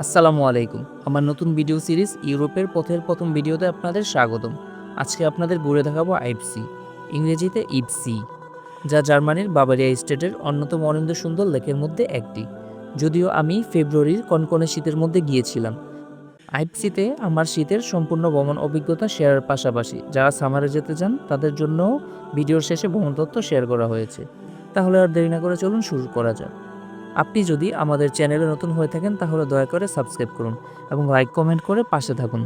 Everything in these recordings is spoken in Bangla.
আসসালামু আলাইকুম। আমার নতুন ভিডিও সিরিজ ইউরোপের পথের প্রথম ভিডিওতে আপনাদের স্বাগতম। আজকে আপনাদের ঘুরে দেখাবো আইপসি, ইংরেজিতে ইপসি, যা জার্মানির বাবারিয়া স্টেটের অন্যতম অনিন্দ সুন্দর লেকের মধ্যে একটি। যদিও আমি ফেব্রুয়ারির কনকনে শীতের মধ্যে গিয়েছিলাম। আইপসিতে আমার শীতের সম্পূর্ণ ভ্রমণ অভিজ্ঞতা শেয়ারের পাশাপাশি যারা সামারে যেতে চান, তাদের জন্য ভিডিওর শেষে ভ্রমণ তথ্য শেয়ার করা হয়েছে। তাহলে আর দেরি না করে চলুন শুরু করা যাক। আপনি যদি আমাদের চ্যানেলে নতুন হয়ে থাকেন, তাহলে দয়া করে সাবস্ক্রাইব করুন এবং লাইক, কমেন্ট করে পাশে থাকুন।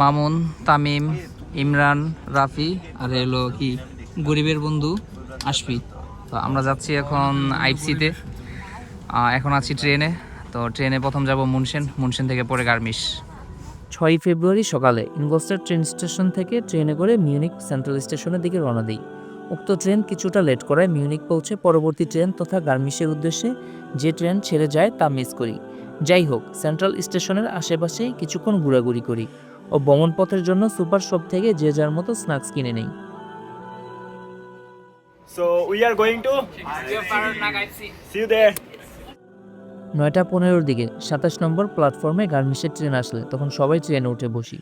মামুন, তামিম, ইমরান, রাফি, আর এলো কি, গরিবের বন্ধু আশফি। তো আমরা যাচ্ছি এখন আইপসিতে। এখন আছি ট্রেনে। তো ট্রেনে প্রথম যাব মুনসেন মুনসেন থেকে পরে গার্মিস ছয়ই ফেব্রুয়ারি সকালে ইনগস্টার ট্রেন স্টেশন থেকে ট্রেনে করে মিউনিক সেন্ট্রাল স্টেশনের দিকে রওনা দিই। উক্ত ট্রেন কিছুটা লেট করায় মিউনিক পৌঁছে পরবর্তী ট্রেন তথা গার্মিসের উদ্দেশ্যে যে ট্রেন ছেড়ে যায় তা মিস করি। যাই হোক সেন্ট্রাল স্টেশনের আশেপাশেই কিছুক্ষণ ঘোরাঘুরি করি ও ভ্রমণ পথের জন্য সুপার শপ থেকে যে যার মতো স্ন্যাক্স কিনে নেই। So we are going to see you there. নয়টা পনেরোর দিকে সাতাশ নম্বর প্ল্যাটফর্মে গার্মিসের ট্রেন আসলে, তখন সবাই ট্রেনে উঠে বসি।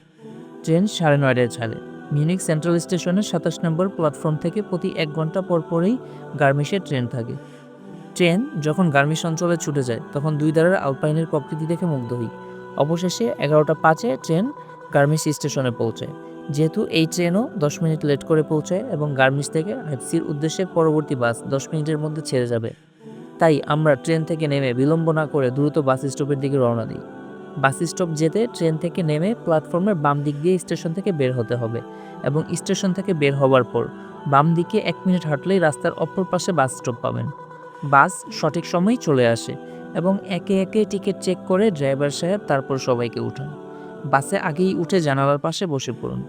ট্রেন সাড়ে নয়টায় ছাড়ে। মিউনিক সেন্ট্রাল স্টেশনের সাতাশ নম্বর প্ল্যাটফর্ম থেকে প্রতি এক ঘণ্টা পর পরেই গার্মিসের ট্রেন থাকে। ট্রেন যখন গার্মিস অঞ্চলে ছুটে যায়, তখন দুই দ্বারের আলপাইনের প্রকৃতি দেখে মুগ্ধ হই। অবশেষে এগারোটা পাঁচে ট্রেন গার্মিস স্টেশনে পৌঁছায়। যেহেতু এই ট্রেনও দশ মিনিট লেট করে পৌঁছায় এবং গার্মিস থেকে আইপসির উদ্দেশ্যে পরবর্তী বাস দশ মিনিটের মধ্যে ছেড়ে যাবে। তাই আমরা ট্রেন থেকে নেমে বিলম্ব না করে দ্রুত বাস স্টপের দিকে রওনা দিই। বাস স্টপ যেতে ট্রেন থেকে নেমে প্ল্যাটফর্মের বাম দিক দিয়ে স্টেশন থেকে বের হতে হবে এবং স্টেশন থেকে বের হওয়ার পর বাম দিকে এক মিনিট হাঁটলেই রাস্তার অপর পাশে বাস স্টপ পাবেন। বাস সঠিক সময়ই চলে আসে এবং একে একে টিকিট চেক করে ড্রাইভার সাহেব তারপর সবাইকে উঠান। বাসে আগেই উঠে জানালার পাশে বসে পড়ুন।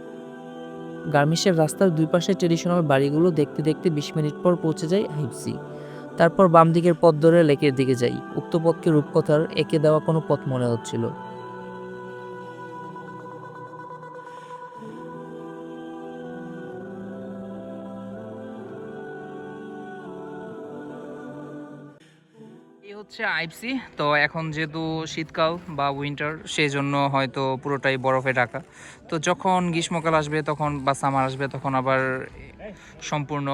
গার্মিসের রাস্তার দুই পাশে ট্রেডিশনাল বাড়িগুলো দেখতে দেখতে বিশ মিনিট পর পৌঁছে যায় হাইপসি তারপর বাম দিকের পথ ধরে লেকের দিকে যাই। উক্ত পথকে রূপকথার এঁকে দেওয়া কোনো পথ মনে হচ্ছিল। হচ্ছে আইপসি। তো এখন যেহেতু শীতকাল বা উইন্টার সেই জন্য হয়তো পুরোটাই বরফে ঢাকা। তো যখন গ্রীষ্মকাল আসবে তখন বা সামার আসবে তখন আবার সম্পূর্ণ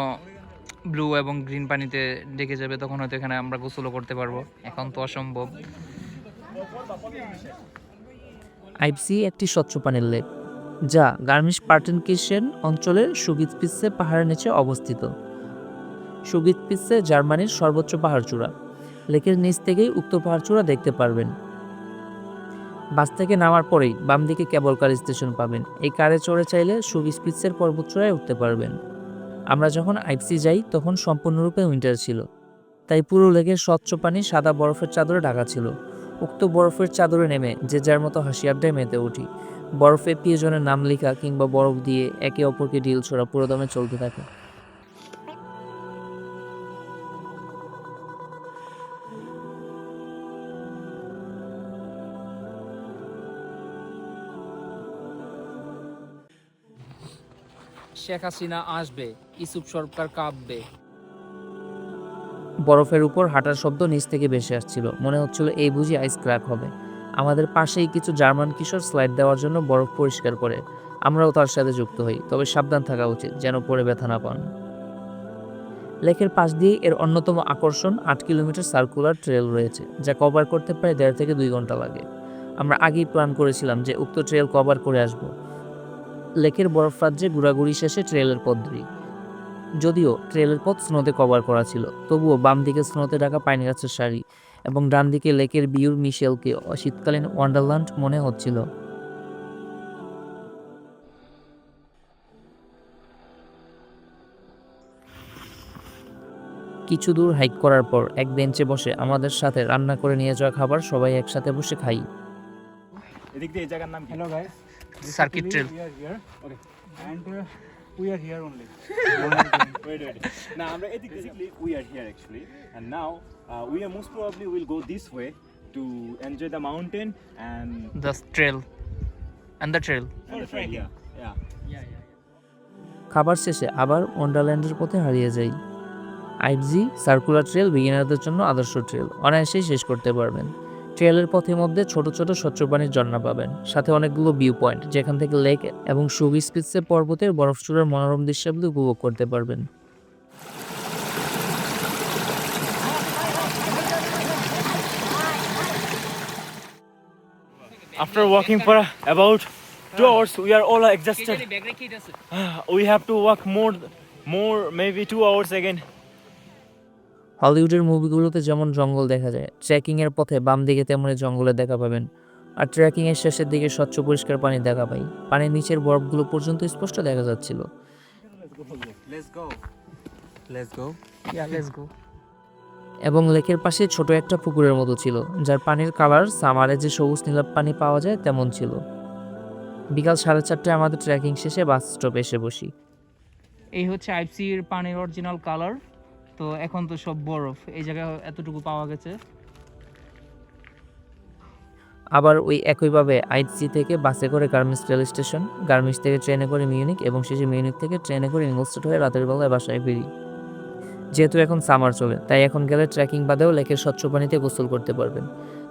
ব্লু এবং গ্রিন পানিতে ডেকে যাবে, তখন হয়তো এখানে আমরা গোসলও করতে পারব। এখন তো অসম্ভব। আইপসি একটি স্বচ্ছ পানির লেক যা গার্মিশ পার্টেনকিসেন অঞ্চলের সুগিতপিসে পাহাড়ের নিচে অবস্থিত। সুগিতপিসে জার্মানির সর্বোচ্চ পাহাড়চূড়া লেকের নিচ থেকেই উক্ত পাহাড়চূড়া দেখতে পারবেন। বাস থেকে নামার পরেই বাম দিকে কেবল কার স্টেশন পাবেন। এই কারে চড়ে চাইলে সুগিসপিসের পর্বতচূড়ায় উঠতে পারবেন। আমরা যখন আইপসি যাই, তখন সম্পূর্ণরূপে উইন্টার ছিল। তাই পুরো লেগের স্বচ্ছ পানি সাদা বরফের চাদরে ঢাকা ছিল। উক্ত বরফের চাদরে নেমে যে যার মতো হাসি আড্ডায় মেতে উঠি। বরফে প্রিয়জনের নাম লেখা কিংবা বরফ দিয়ে একে অপরকে ডিল ছোড়া পুরোদমে চলতে থাকে। শেখ হাসিনা আসবে ইসুপ সরকার কাঁপবে। বরফের উপর হাঁটার শব্দ নিচ থেকে ভেসে আসছিল। মনে হচ্ছিল এই বুঝি আইস ক্র্যাক হবে। আমাদের পাশেই কিছু জার্মান কিশোর স্লাইড দেওয়ার জন্য বরফ পরিষ্কার করে। আমরাও তার সাথে যুক্ত হই, তবে সাবধান থাকা উচিত, যেন পরে ব্যথা না পান। লেকের পাশ দিয়ে এর অন্যতম আকর্ষণ আট কিলোমিটার সার্কুলার ট্রেল রয়েছে, যা কভার করতে প্রায় দেড় থেকে দুই ঘণ্টা লাগে। আমরা আগেই প্ল্যান করেছিলাম যে উক্ত ট্রেল কভার করে আসব। লেকের বরফ রাজ্যে ঘোরাঘুরি শেষে ট্রেলের পথ ধরি। যদিও ট্রেলের পথ স্নোতে কভার করা ছিল তবুও বাম দিকে স্নোতে ঢাকা পাইন গাছের শাড়ি এবং ডান দিকে লেকের বিউর মিশেলকে শীতকালীন ওয়ান্ডারল্যান্ড মনে হচ্ছিল। কিছু দূর হাইক করার পর এক বেঞ্চে বসে আমাদের সাথে রান্না করে নিয়ে যাওয়া খাবার সবাই একসাথে বসে খাই। এদিক দিয়ে জায়গার নাম কি? Hello guys. Circuit trail. We are here. Okay. And uh, we are here only. wait wait না আমরা এদিক basically we are here actually and now we are most probably will go this way to enjoy the mountain and the trail and the trail yeah yeah খাবার শেষে আবার ওয়ান্ডারল্যান্ডের পথে হারিয়ে যাই আইফজি সার্কুলার ট্রেল বিগিনারদের জন্য আদর্শ ট্রেল অনায়াসেই শেষ করতে পারবেন ট্রেলের পথের মধ্যে ছোট ছোট স্বচ্ছ পানির ঝর্ণা পাবেন সাথে অনেকগুলো ভিউ পয়েন্ট যেখান থেকে লেক এবং সুবি স্পিটসে পর্বতের বরফ চূড়ার মনোরম দৃশ্যাবলী উপভোগ করতে পারবেন After walking for about two hours, we are all exhausted. We have to walk more, more maybe two hours again. হলিউডের মুভিগুলোতে যেমন জঙ্গল দেখা যায়, ট্রেকিংয়ের পথে বাম দিকে তেমনই জঙ্গলে দেখা পাবেন। আর ট্রেকিংয়ের শেষের দিকে স্বচ্ছ পরিষ্কার পানি দেখা পাই। পানির নিচের বরফগুলো পর্যন্ত স্পষ্ট দেখা যাচ্ছিল. এবং লেকের পাশে ছোট একটা পুকুরের মতো ছিল, যার পানির কালার সামারে যে সবুজ নীলাভ পানি পাওয়া যায় তেমন ছিল। বিকাল সাড়ে চারটায় আমাদের ট্রেকিং শেষে বাস স্টপে এসে বসি। এই হচ্ছে আইপসির পানির অরিজিনাল কালার। তো এখন তো সব বরফ। এই জায়গায় এতটুকু পাওয়া গেছে। আবার ওই একইভাবে আইসি থেকে বাসে করে গার্মেন্টস রেল স্টেশন গার্মেন্টস থেকে ট্রেনে করে মিউনিক এবং শেষে মিউনিক থেকে ট্রেনে করে ইংলস্টেড হয়ে রাতের বেলায় বাসায় ফিরি। যেহেতু এখন সামার চলে, তাই এখন গেলে ট্রেকিং বাদেও লেকের স্বচ্ছ পানিতে গোসল করতে পারবেন।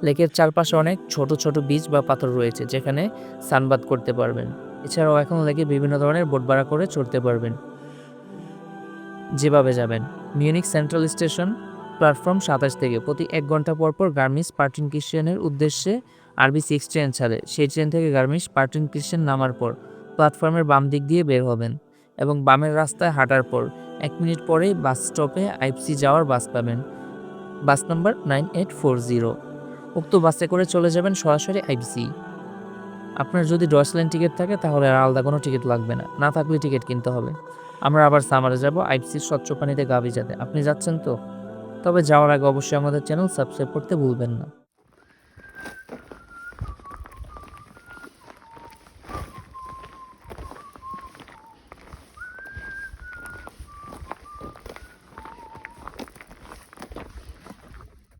লেকের চারপাশে অনেক ছোট ছোট বীজ বা পাথর রয়েছে যেখানে সানবাদ করতে পারবেন। এছাড়াও এখন লেকে বিভিন্ন ধরনের বোট ভাড়া করে চড়তে পারবেন। যেভাবে যাবেন। মিউনিক সেন্ট্রাল স্টেশন, প্ল্যাটফর্ম সাতাশ থেকে প্রতি এক ঘণ্টা পর পর গার্মিস পার্টিন ক্রিশ্চিয়ানের উদ্দেশ্যে আরবি সিক্স ট্রেন ছাড়ে। সেই ট্রেন থেকে গার্মিস পার্টিন ক্রিশ্চিয়ান নামার পর প্ল্যাটফর্মের বাম দিক দিয়ে বের হবেন এবং বামের রাস্তায় হাঁটার পর এক মিনিট পরেই বাস স্টপে আইপসি যাওয়ার বাস পাবেন। Bus number nine eight four zero. উক্ত বাসে করে চলে যাবেন সরাসরি আইপসি আপনার যদি ডসল্যান্ড টিকিট থাকে তাহলে আর আলাদা কোনো টিকিট লাগবে না। না থাকলে টিকিট কিনতে হবে। আমরা আবার সামারে যাব আইপসির স্বচ্ছ পানিতে গাভি যাতে। আপনি যাচ্ছেন তো? তবে যাওয়ার আগে অবশ্যই আমাদের চ্যানেল সাবস্ক্রাইব করতে ভুলবেন না।